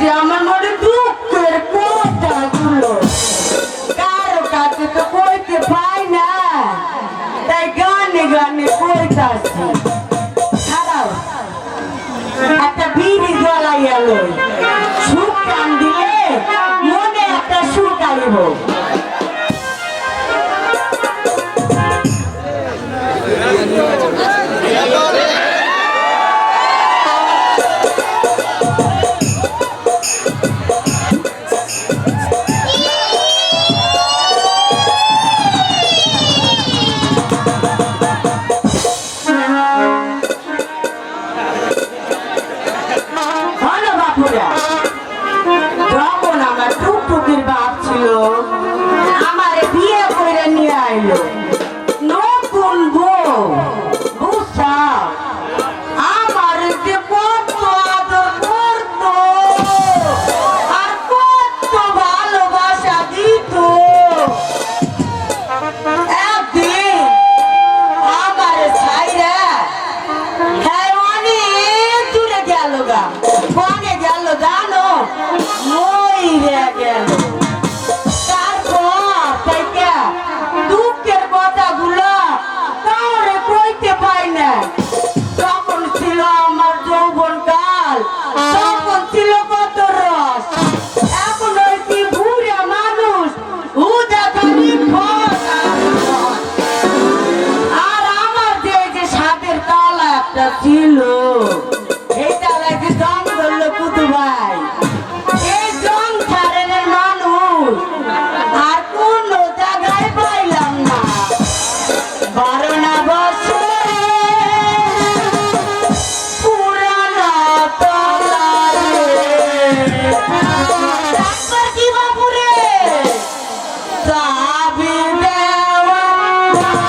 যে আমার মনে দুঃখের কোটা গুলো কারও কাছে তো কইতে পাই না। তাই গানে গানে কইতাছি। ছাড়াও, একটা বিড়ি জ্বালাই আলো সুখ কান দিলে মনে একটা সুখ আইব।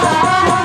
Bye.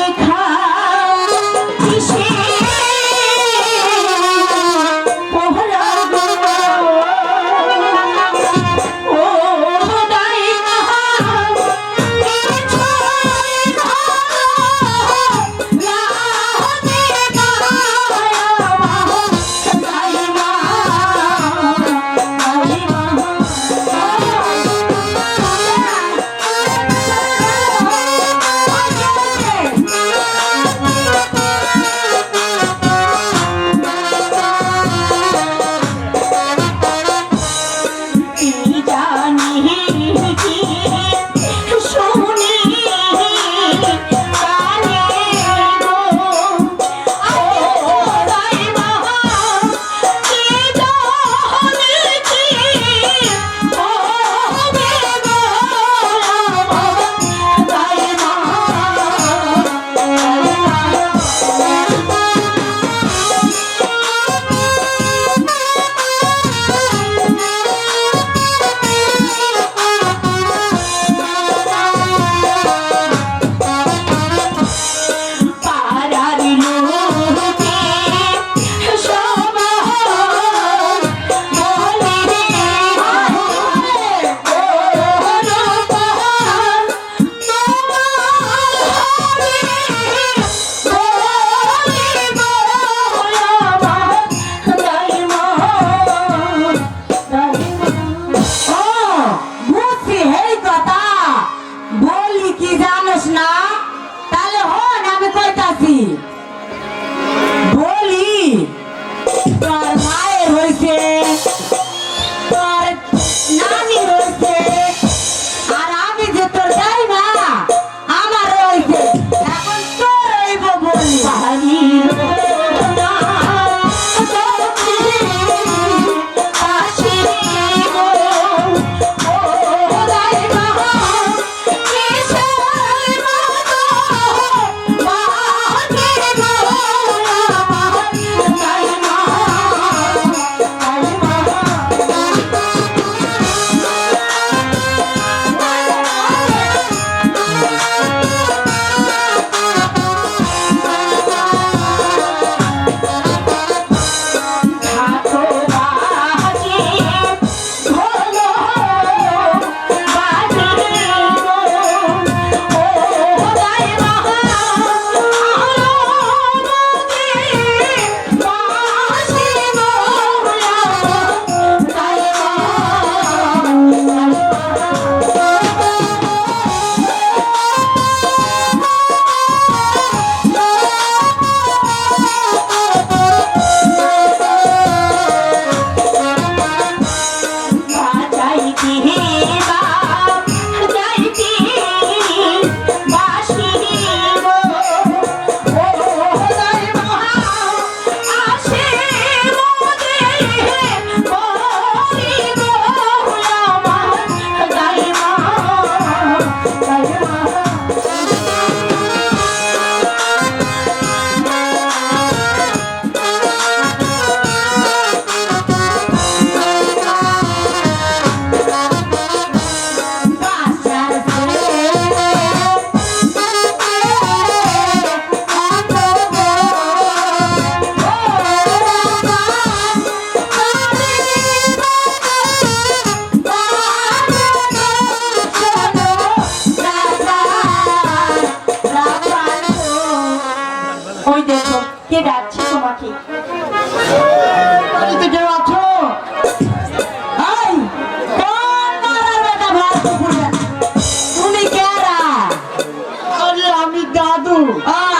লেখা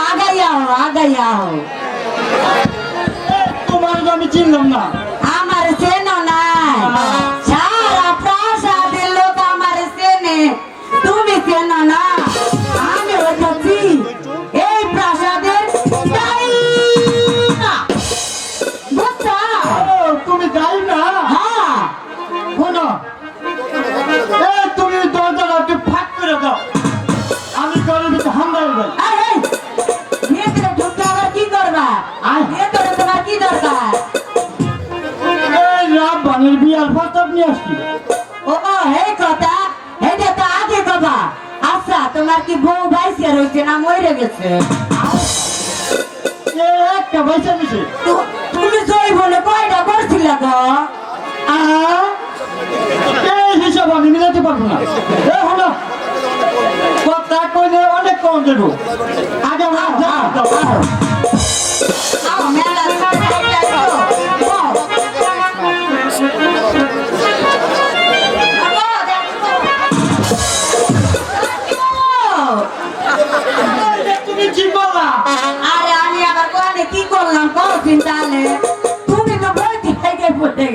আগাই আও আগাই আও তোমার আমি চিনলাম আমার চেনো নাই। নিয়ে আসছি ও হে কথা এটা তো আগে কথা। আচ্ছা তোমার কি বউ বাইসে রয়েছে না মরে গেছে? একটা দিছে। তুমি জয় বলে কয়টা করছিলে গো? এই হিসাব আমি মিলাতে পারব না। হলো। কথা কইলে অনেক কম দেবো। আগে আমার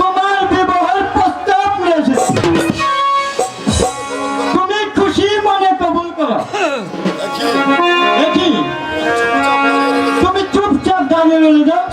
তোমার বিবাহের প্রস্তাব নিয়ে এসেছি তুমি খুশি মনে কবুল করো। তুমি চুপচাপ দাঁড়িয়ে রইলে যাও।